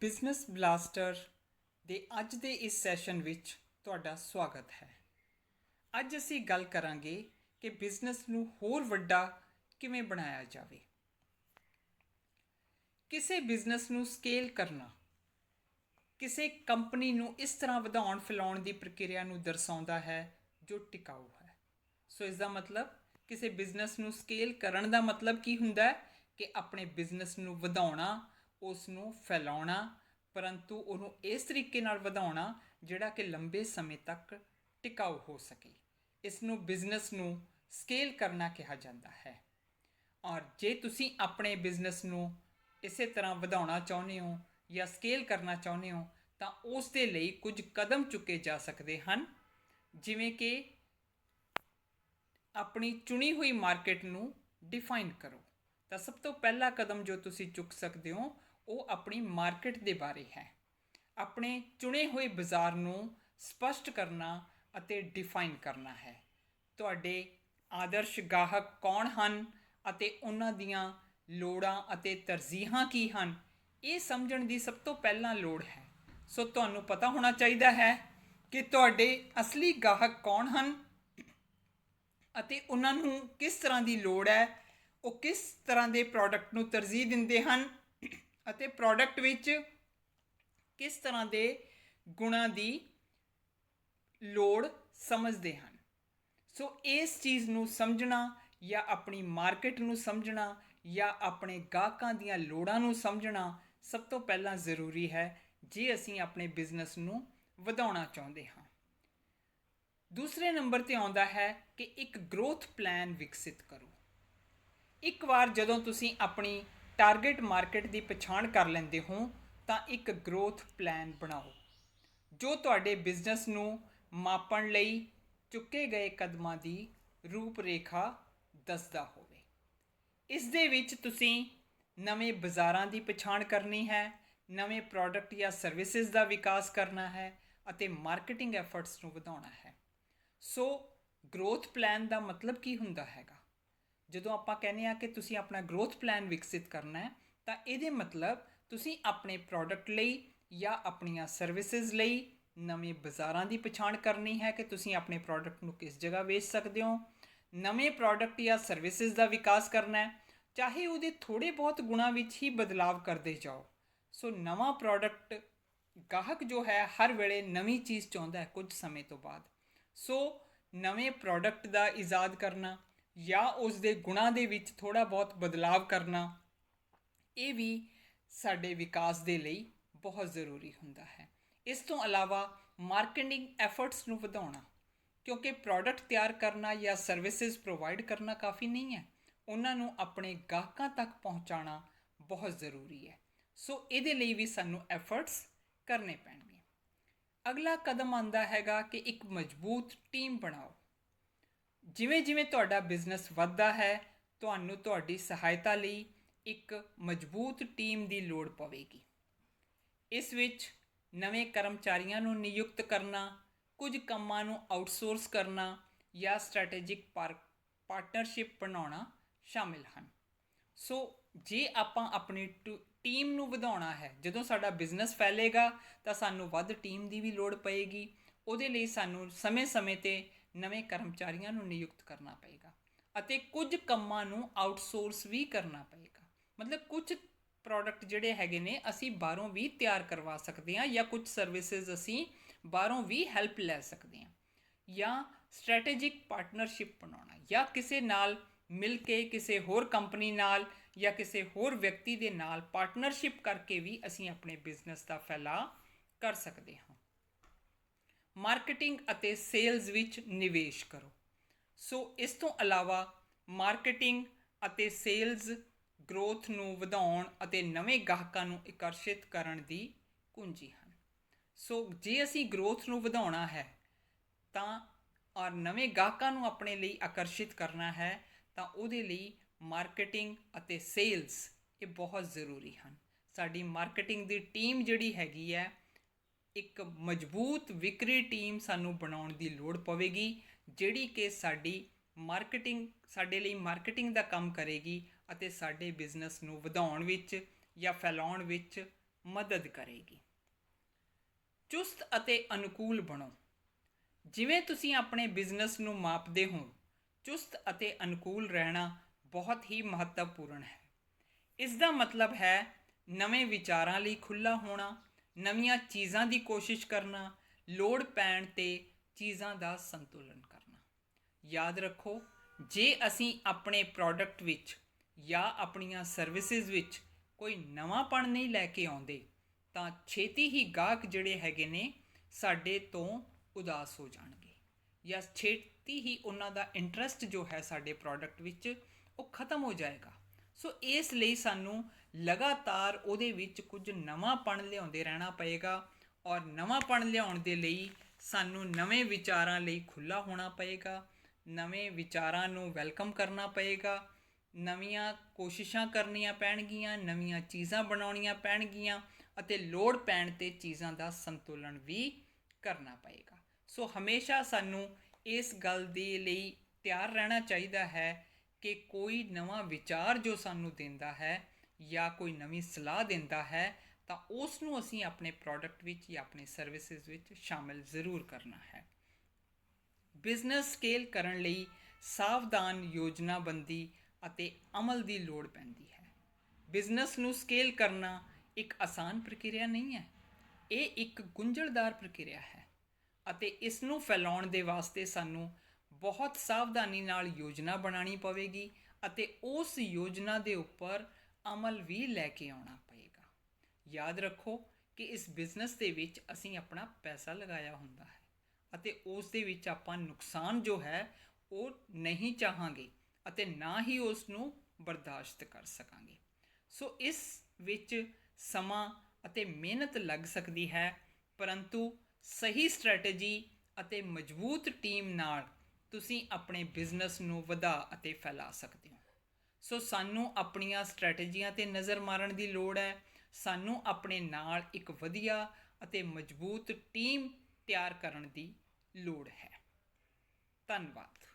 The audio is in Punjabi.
ਬਿਜ਼ਨਸ ਬਲਾਸਟਰ ਦੇ ਅੱਜ ਦੇ ਇਸ ਸੈਸ਼ਨ ਵਿੱਚ ਤੁਹਾਡਾ ਸਵਾਗਤ ਹੈ। ਅੱਜ ਅਸੀਂ ਗੱਲ ਕਰਾਂਗੇ ਕਿ ਬਿਜ਼ਨਸ ਨੂੰ ਹੋਰ ਵੱਡਾ ਕਿਵੇਂ ਬਣਾਇਆ ਜਾਵੇ। ਕਿਸੇ ਬਿਜ਼ਨਸ ਨੂੰ ਸਕੇਲ ਕਰਨਾ, ਕਿਸੇ ਕੰਪਨੀ ਨੂੰ ਇਸ ਤਰ੍ਹਾਂ ਵਧਾਉਣ ਫੈਲਾਉਣ ਦੀ ਪ੍ਰਕਿਰਿਆ ਨੂੰ ਦਰਸਾਉਂਦਾ ਹੈ ਜੋ ਟਿਕਾਊ ਹੈ। ਸੋ ਇਸ ਦਾ ਮਤਲਬ, ਕਿਸੇ ਬਿਜ਼ਨਸ ਨੂੰ ਸਕੇਲ ਕਰਨ ਦਾ ਮਤਲਬ ਕੀ ਹੁੰਦਾ ਹੈ? ਕਿ ਆਪਣੇ ਬਿਜ਼ਨਸ ਨੂੰ ਵਧਾਉਣਾ ਉਸ ਨੂੰ ਫੈਲਾਉਣਾ, ਪਰੰਤੂ ਉਹਨੂੰ ਇਸ ਤਰੀਕੇ ਨਾਲ ਵਧਾਉਣਾ ਜਿਹੜਾ ਕਿ ਲੰਬੇ ਸਮੇਂ ਤੱਕ ਟਿਕਾਊ ਹੋ ਸਕੇ। ਇਸ ਨੂੰ ਬਿਜ਼ਨਸ ਨੂੰ ਸਕੇਲ ਕਰਨਾ ਕਿਹਾ ਜਾਂਦਾ ਹੈ। ਔਰ ਜੇ ਤੁਸੀਂ ਆਪਣੇ ਬਿਜ਼ਨਸ ਨੂੰ ਇਸੇ ਤਰ੍ਹਾਂ ਵਧਾਉਣਾ ਚਾਹੁੰਦੇ ਹੋ ਜਾਂ ਸਕੇਲ ਕਰਨਾ ਚਾਹੁੰਦੇ ਹੋ, ਤਾਂ ਉਸ ਦੇ ਲਈ ਕੁਝ ਕਦਮ ਚੁੱਕੇ ਜਾ ਸਕਦੇ ਹਨ। ਜਿਵੇਂ ਕਿ ਆਪਣੀ ਚੁਣੀ ਹੋਈ ਮਾਰਕੀਟ ਨੂੰ ਡਿਫਾਈਨ ਕਰੋ। ਤਾਂ ਸਭ ਤੋਂ ਪਹਿਲਾ ਕਦਮ ਜੋ ਤੁਸੀਂ ਚੁੱਕ ਸਕਦੇ ਹੋ ਉਹ ਆਪਣੀ ਮਾਰਕੀਟ ਦੇ ਬਾਰੇ ਹੈ। ਆਪਣੇ ਚੁਣੇ ਹੋਏ ਬਾਜ਼ਾਰ ਨੂੰ ਸਪਸ਼ਟ ਕਰਨਾ ਅਤੇ ਡਿਫਾਈਨ ਕਰਨਾ ਹੈ। ਤੁਹਾਡੇ ਆਦਰਸ਼ ਗਾਹਕ ਕੌਣ ਹਨ ਅਤੇ ਉਹਨਾਂ ਦੀਆਂ ਲੋੜਾਂ ਅਤੇ ਤਰਜੀਹਾਂ ਕੀ ਹਨ? ਇਹ ਸਮਝਣ ਦੀ ਸਭ ਤੋਂ ਪਹਿਲਾਂ ਲੋੜ ਹੈ। ਸੋ ਤੁਹਾਨੂੰ ਪਤਾ ਹੋਣਾ ਚਾਹੀਦਾ ਹੈ ਕਿ ਤੁਹਾਡੇ ਅਸਲੀ ਗਾਹਕ ਕੌਣ ਹਨ ਅਤੇ ਉਹਨਾਂ ਨੂੰ ਕਿਸ ਤਰ੍ਹਾਂ ਦੀ ਲੋੜ ਹੈ, ਉਹ ਕਿਸ ਤਰ੍ਹਾਂ ਦੇ ਪ੍ਰੋਡਕਟ ਨੂੰ ਤਰਜੀਹ ਦਿੰਦੇ ਹਨ ਅਤੇ ਪ੍ਰੋਡਕਟ ਵਿੱਚ ਕਿਸ ਤਰ੍ਹਾਂ ਦੇ ਗੁਣਾਂ ਦੀ ਲੋੜ ਸਮਝਦੇ ਹਨ। ਸੋ ਇਸ ਚੀਜ਼ ਨੂੰ ਸਮਝਣਾ ਜਾਂ ਆਪਣੀ ਮਾਰਕੀਟ ਨੂੰ ਸਮਝਣਾ ਜਾਂ ਆਪਣੇ ਗਾਹਕਾਂ ਦੀਆਂ ਲੋੜਾਂ ਨੂੰ ਸਮਝਣਾ ਸਭ ਤੋਂ ਪਹਿਲਾਂ ਜ਼ਰੂਰੀ ਹੈ ਜੇ ਅਸੀਂ ਆਪਣੇ ਬਿਜ਼ਨਸ ਨੂੰ ਵਧਾਉਣਾ ਚਾਹੁੰਦੇ ਹਾਂ। ਦੂਸਰੇ ਨੰਬਰ ਤੇ ਆਉਂਦਾ ਹੈ ਕਿ ਇੱਕ ਗਰੋਥ ਪਲਾਨ ਵਿਕਸਿਤ ਕਰੋ। ਇੱਕ ਵਾਰ ਜਦੋਂ ਤੁਸੀਂ ਆਪਣੀ ਟਾਰਗੇਟ ਮਾਰਕੀਟ ਦੀ ਪਛਾਣ ਕਰ ਲੈਂਦੇ ਹੋ, ਤਾਂ ਇੱਕ ਗਰੋਥ ਪਲਾਨ ਬਣਾਓ। ਜੋ ਤੁਹਾਡੇ ਬਿਜ਼ਨਸ ਨੂੰ ਮਾਪਣ ਲਈ ਚੁੱਕੇ ਗਏ ਕਦਮਾਂ ਦੀ ਰੂਪਰੇਖਾ ਦੱਸਦਾ ਹੋਵੇ। ਇਸ ਦੇ ਵਿੱਚ ਤੁਸੀਂ ਨਵੇਂ ਬਾਜ਼ਾਰਾਂ ਦੀ ਪਛਾਣ ਕਰਨੀ ਹੈ, ਨਵੇਂ ਪ੍ਰੋਡਕਟ ਜਾਂ ਸਰਵਿਸਿਜ਼ ਦਾ ਵਿਕਾਸ ਕਰਨਾ ਹੈ ਅਤੇ ਮਾਰਕੀਟਿੰਗ ਐਫਰਟਸ ਨੂੰ ਵਧਾਉਣਾ ਹੈ। ਸੋ ਗਰੋਥ ਪਲਾਨ ਦਾ ਮਤਲਬ ਕੀ ਹੁੰਦਾ ਹੈਗਾ? ਜਦੋਂ ਆਪਾਂ ਕਹਿੰਦੇ ਆ ਕਿ ਤੁਸੀਂ ਆਪਣਾ ਗਰੋਥ ਪਲਾਨ ਵਿਕਸਿਤ ਕਰਨਾ ਹੈ, ਤਾਂ ਇਹਦੇ ਮਤਲਬ ਤੁਸੀਂ ਆਪਣੇ ਪ੍ਰੋਡਕਟ ਲਈ ਜਾਂ ਆਪਣੀਆਂ ਸਰਵਿਸਿਜ਼ ਲਈ ਨਵੇਂ ਬਾਜ਼ਾਰਾਂ ਦੀ ਪਛਾਣ ਕਰਨੀ ਹੈ ਕਿ ਤੁਸੀਂ ਆਪਣੇ ਪ੍ਰੋਡਕਟ ਨੂੰ ਕਿਸ ਜਗ੍ਹਾ ਵੇਚ ਸਕਦੇ ਹੋ, ਨਵੇਂ ਪ੍ਰੋਡਕਟ ਜਾਂ ਸਰਵਿਸਿਜ਼ ਦਾ ਵਿਕਾਸ ਕਰਨਾ ਹੈ, ਚਾਹੇ ਉਹਦੇ ਥੋੜੇ ਬਹੁਤ ਗੁਣਾਂ ਵਿੱਚ ਹੀ ਬਦਲਾਵ ਕਰਦੇ ਜਾਓ। ਸੋ ਨਵਾਂ ਪ੍ਰੋਡਕਟ ਗਾਹਕ ਜੋ ਹੈ ਹਰ ਵੇਲੇ ਨਵੀਂ ਚੀਜ਼ ਚਾਹੁੰਦਾ ਹੈ ਕੁਝ ਸਮੇਂ ਤੋਂ ਬਾਅਦ। ਸੋ ਨਵੇਂ ਪ੍ਰੋਡਕਟ ਦਾ ਇਜਾਦ ਕਰਨਾ ਜਾਂ ਉਸ ਦੇ ਗੁਣਾਂ ਦੇ ਵਿੱਚ ਥੋੜਾ ਬਹੁਤ ਬਦਲਾਵ ਕਰਨਾ, ਇਹ ਵੀ ਸਾਡੇ ਵਿਕਾਸ ਦੇ ਲਈ ਬਹੁਤ ਜ਼ਰੂਰੀ ਹੁੰਦਾ ਹੈ। ਇਸ ਤੋਂ ਇਲਾਵਾ ਮਾਰਕੀਟਿੰਗ ਐਫਰਟਸ ਨੂੰ ਵਧਾਉਣਾ, ਕਿਉਂਕਿ ਪ੍ਰੋਡਕਟ ਤਿਆਰ ਕਰਨਾ ਜਾਂ ਸਰਵਿਸਿਜ਼ ਪ੍ਰੋਵਾਈਡ ਕਰਨਾ ਕਾਫੀ ਨਹੀਂ ਹੈ। ਉਹਨਾਂ ਨੂੰ ਆਪਣੇ ਗਾਹਕਾਂ ਤੱਕ ਪਹੁੰਚਾਉਣਾ ਬਹੁਤ ਜ਼ਰੂਰੀ ਹੈ। ਸੋ ਇਹਦੇ ਲਈ ਵੀ ਸਾਨੂੰ ਐਫਰਟਸ ਕਰਨੇ ਪੈਣਗੇ। ਅਗਲਾ ਕਦਮ ਆਂਦਾ ਹੈਗਾ ਕਿ ਇੱਕ ਮਜ਼ਬੂਤ ਟੀਮ ਬਣਾਓ। ਜਿਵੇਂ ਜਿਵੇਂ ਤੁਹਾਡਾ ਬਿਜ਼ਨਸ ਵੱਧਦਾ ਹੈ, ਤੁਹਾਨੂੰ ਤੁਹਾਡੀ ਸਹਾਇਤਾ ਲਈ ਇੱਕ ਮਜ਼ਬੂਤ ਟੀਮ ਦੀ ਲੋੜ ਪਵੇਗੀ। ਇਸ ਵਿੱਚ ਨਵੇਂ ਕਰਮਚਾਰੀਆਂ ਨੂੰ ਨਿਯੁਕਤ ਕਰਨਾ, ਕੁਝ ਕੰਮਾਂ ਨੂੰ ਆਊਟਸੋਰਸ ਕਰਨਾ ਜਾਂ ਸਟ੍ਰੈਟੇਜਿਕ ਪਾਰਟਨਰਸ਼ਿਪ ਬਣਾਉਣਾ ਸ਼ਾਮਿਲ ਹਨ। ਸੋ ਜੇ ਆਪਾਂ ਆਪਣੀ ਟੀਮ ਨੂੰ ਵਧਾਉਣਾ ਹੈ, ਜਦੋਂ ਸਾਡਾ ਬਿਜ਼ਨਸ ਫੈਲੇਗਾ ਤਾਂ ਸਾਨੂੰ ਵੱਧ ਟੀਮ ਦੀ ਵੀ ਲੋੜ ਪਏਗੀ। ਉਹਦੇ ਲਈ ਸਾਨੂੰ ਸਮੇਂ-ਸਮੇਂ ਤੇ ਨਵੇਂ ਕਰਮਚਾਰੀਆਂ ਨੂੰ ਨਿਯੁਕਤ ਕਰਨਾ ਪਏਗਾ ਅਤੇ ਕੁਝ ਕੰਮਾਂ ਨੂੰ ਆਊਟਸੋਰਸ ਵੀ ਕਰਨਾ ਪਏਗਾ। ਮਤਲਬ ਕੁਝ ਪ੍ਰੋਡਕਟ ਜਿਹੜੇ ਹੈਗੇ ਨੇ, ਅਸੀਂ ਬਾਹਰੋਂ ਵੀ ਤਿਆਰ ਕਰਵਾ ਸਕਦੇ ਹਾਂ ਜਾਂ ਕੁਝ ਸਰਵਿਸਿਜ਼ ਅਸੀਂ ਬਾਹਰੋਂ ਵੀ ਹੈਲਪ ਲੈ ਸਕਦੇ ਹਾਂ ਜਾਂ ਸਟ੍ਰੈਟੇਜਿਕ ਪਾਰਟਨਰਸ਼ਿਪ ਬਣਾਉਣਾ ਜਾਂ ਕਿਸੇ ਨਾਲ ਮਿਲ ਕੇ ਕਿਸੇ ਹੋਰ ਕੰਪਨੀ ਨਾਲ ਜਾਂ ਕਿਸੇ ਹੋਰ ਵਿਅਕਤੀ ਦੇ ਨਾਲ ਪਾਰਟਨਰਸ਼ਿਪ ਕਰਕੇ ਵੀ ਅਸੀਂ ਆਪਣੇ ਬਿਜ਼ਨਸ ਦਾ ਫੈਲਾਅ ਕਰ ਸਕਦੇ ਹਾਂ। ਮਾਰਕੀਟਿੰਗ ਅਤੇ ਸੇਲਜ਼ ਵਿੱਚ ਨਿਵੇਸ਼ ਕਰੋ। ਸੋ ਇਸ ਤੋਂ ਇਲਾਵਾ ਮਾਰਕੀਟਿੰਗ ਅਤੇ ਸੇਲਜ਼ ਗਰੋਥ ਨੂੰ ਵਧਾਉਣ ਅਤੇ ਨਵੇਂ ਗਾਹਕਾਂ ਨੂੰ ਆਕਰਸ਼ਿਤ ਕਰਨ ਦੀ ਕੁੰਜੀ ਹਨ। ਸੋ ਜੇ ਅਸੀਂ ਗਰੋਥ ਨੂੰ ਵਧਾਉਣਾ ਹੈ, ਤਾਂ ਔਰ ਨਵੇਂ ਗਾਹਕਾਂ ਨੂੰ ਆਪਣੇ ਲਈ ਆਕਰਸ਼ਿਤ ਕਰਨਾ ਹੈ, ਤਾਂ ਉਹਦੇ ਲਈ ਮਾਰਕੀਟਿੰਗ ਅਤੇ ਸੇਲਸ ਇਹ ਬਹੁਤ ਜ਼ਰੂਰੀ ਹਨ। ਸਾਡੀ ਮਾਰਕੀਟਿੰਗ ਦੀ ਟੀਮ ਜਿਹੜੀ ਹੈਗੀ ਹੈ ਇੱਕ ਮਜ਼ਬੂਤ ਵਿਕਰੀ ਟੀਮ ਸਾਨੂੰ ਬਣਾਉਣ ਦੀ ਲੋੜ ਪਵੇਗੀ, ਜਿਹੜੀ ਕਿ ਸਾਡੀ ਮਾਰਕੀਟਿੰਗ, ਸਾਡੇ ਲਈ ਮਾਰਕੀਟਿੰਗ ਦਾ ਕੰਮ ਕਰੇਗੀ ਅਤੇ ਸਾਡੇ ਬਿਜ਼ਨਸ ਨੂੰ ਵਧਾਉਣ ਵਿੱਚ ਜਾਂ ਫੈਲਾਉਣ ਵਿੱਚ ਮਦਦ ਕਰੇਗੀ। ਚੁਸਤ ਅਤੇ ਅਨੁਕੂਲ ਬਣੋ। ਜਿਵੇਂ ਤੁਸੀਂ ਆਪਣੇ ਬਿਜ਼ਨਸ ਨੂੰ ਮਾਪਦੇ ਹੋ, ਚੁਸਤ ਅਤੇ ਅਨੁਕੂਲ ਰਹਿਣਾ ਬਹੁਤ ਹੀ ਮਹੱਤਵਪੂਰਨ ਹੈ। ਇਸ ਦਾ ਮਤਲਬ ਹੈ ਨਵੇਂ ਵਿਚਾਰਾਂ ਲਈ ਖੁੱਲਾ ਹੋਣਾ ਨਵੀਆਂ ਚੀਜ਼ਾਂ ਦੀ ਕੋਸ਼ਿਸ਼ ਕਰਨਾ, ਲੋੜ ਪੈਣ ਤੇ ਚੀਜ਼ਾਂ ਦਾ ਸੰਤੁਲਨ ਕਰਨਾ। ਯਾਦ ਰੱਖੋ, ਜੇ ਅਸੀਂ ਆਪਣੇ ਪ੍ਰੋਡਕਟ ਵਿੱਚ ਜਾਂ ਆਪਣੀਆਂ ਸਰਵਿਸਿਜ਼ ਵਿੱਚ ਕੋਈ ਨਵਾਂਪਣ ਨਹੀਂ ਲੈ ਕੇ ਆਉਂਦੇ, ਤਾਂ ਛੇਤੀ ਹੀ ਗਾਹਕ ਜਿਹੜੇ ਹੈਗੇ ਨੇ, ਸਾਡੇ ਤੋਂ ਉਦਾਸ ਹੋ ਜਾਣਗੇ। ਜਾਂ ਛੇਤੀ ਹੀ ਉਹਨਾਂ ਦਾ ਇੰਟਰਸਟ ਜੋ ਹੈ ਸਾਡੇ ਪ੍ਰੋਡਕਟ ਵਿੱਚ, ਉਹ ਖਤਮ ਹੋ ਜਾਏਗਾ। ਸੋ ਇਸ ਲਈ ਸਾਨੂੰ ਲਗਾਤਾਰ ਉਹਦੇ ਵਿੱਚ ਕੁਝ ਨਵਾਂਪਣ ਲਿਆਉਂਦੇ ਰਹਿਣਾ ਪਏਗਾ ਔਰ ਨਵਾਂਪਣ ਲਿਆਉਣ ਦੇ ਲਈ ਸਾਨੂੰ ਨਵੇਂ ਵਿਚਾਰਾਂ ਲਈ ਖੁੱਲਾ ਹੋਣਾ ਪਏਗਾ, ਨਵੇਂ ਵਿਚਾਰਾਂ ਨੂੰ ਵੈਲਕਮ ਕਰਨਾ ਪਏਗਾ, ਨਵੀਆਂ ਕੋਸ਼ਿਸ਼ਾਂ ਕਰਨੀਆਂ ਪੈਣਗੀਆਂ, ਨਵੀਆਂ ਚੀਜ਼ਾਂ ਬਣਾਉਣੀਆਂ ਪੈਣਗੀਆਂ ਅਤੇ ਲੋੜ ਪੈਣ ਤੇ ਚੀਜ਼ਾਂ ਦਾ ਸੰਤੁਲਨ ਵੀ ਕਰਨਾ ਪਏਗਾ। ਸੋ ਹਮੇਸ਼ਾ ਸਾਨੂੰ ਇਸ ਗੱਲ ਦੇ ਲਈ ਤਿਆਰ ਰਹਿਣਾ ਚਾਹੀਦਾ ਹੈ ਕਿ ਕੋਈ ਨਵਾਂ ਵਿਚਾਰ ਜੋ ਸਾਨੂੰ ਦਿੰਦਾ ਹੈ ਜਾਂ ਕੋਈ ਨਵੀਂ ਸਲਾਹ ਦਿੰਦਾ ਹੈ, ਤਾਂ ਉਸ ਨੂੰ ਅਸੀਂ ਆਪਣੇ ਪ੍ਰੋਡਕਟ ਵਿੱਚ ਜਾਂ ਆਪਣੇ ਸਰਵਿਸਿਜ਼ ਵਿੱਚ ਸ਼ਾਮਿਲ ਜ਼ਰੂਰ ਕਰਨਾ ਹੈ। ਬਿਜ਼ਨਸ ਸਕੇਲ ਕਰਨ ਲਈ ਸਾਵਧਾਨ ਯੋਜਨਾਬੰਦੀ ਅਤੇ ਅਮਲ ਦੀ ਲੋੜ ਪੈਂਦੀ ਹੈ। ਬਿਜ਼ਨਸ ਨੂੰ ਸਕੇਲ ਕਰਨਾ ਇੱਕ ਆਸਾਨ ਪ੍ਰਕਿਰਿਆ ਨਹੀਂ ਹੈ। ਇਹ ਇੱਕ ਗੁੰਝਲਦਾਰ ਪ੍ਰਕਿਰਿਆ ਹੈ ਅਤੇ ਇਸ ਨੂੰ ਫੈਲਾਉਣ ਦੇ ਵਾਸਤੇ ਸਾਨੂੰ ਬਹੁਤ ਸਾਵਧਾਨੀ ਨਾਲ ਯੋਜਨਾ ਬਣਾਉਣੀ ਪਵੇਗੀ ਅਤੇ ਉਸ ਯੋਜਨਾ ਦੇ ਉੱਪਰ ਅਮਲ ਵੀ ਲੈ ਕੇ ਆਉਣਾ ਪਵੇਗਾ ਯਾਦ ਰੱਖੋ ਕਿ ਇਸ ਬਿਜ਼ਨਸ ਦੇ ਵਿੱਚ ਅਸੀਂ ਆਪਣਾ ਪੈਸਾ ਲਗਾਇਆ ਹੁੰਦਾ ਹੈ ਅਤੇ ਉਸ ਦੇ ਵਿੱਚ ਆਪਾਂ ਨੁਕਸਾਨ ਜੋ ਹੈ ਉਹ ਨਹੀਂ ਚਾਹਾਂਗੇ ਅਤੇ ਨਾ ਹੀ ਉਸ ਨੂੰ ਬਰਦਾਸ਼ਤ ਕਰ ਸਕਾਂਗੇ। ਸੋ ਇਸ ਵਿੱਚ ਸਮਾਂ ਅਤੇ ਮਿਹਨਤ ਲੱਗ ਸਕਦੀ ਹੈ, ਪਰੰਤੂ ਸਹੀ ਸਟ੍ਰੈਟਜੀ ਅਤੇ ਮਜ਼ਬੂਤ ਟੀਮ ਨਾਲ ਤੁਸੀਂ ਆਪਣੇ ਬਿਜ਼ਨਸ ਨੂੰ ਵਧਾ ਅਤੇ ਫੈਲਾ ਸਕਦੇ ਹੋ। ਸੋ ਸਾਨੂੰ ਆਪਣੀਆਂ ਸਟ੍ਰੈਟਜੀਆਂ ਤੇ ਨਜ਼ਰ ਮਾਰਨ ਦੀ ਲੋੜ ਹੈ। ਸਾਨੂੰ ਆਪਣੇ ਨਾਲ ਇੱਕ ਵਧੀਆ ਅਤੇ ਮਜ਼ਬੂਤ ਟੀਮ ਤਿਆਰ ਕਰਨ ਦੀ ਲੋੜ ਹੈ। ਧੰਨਵਾਦ।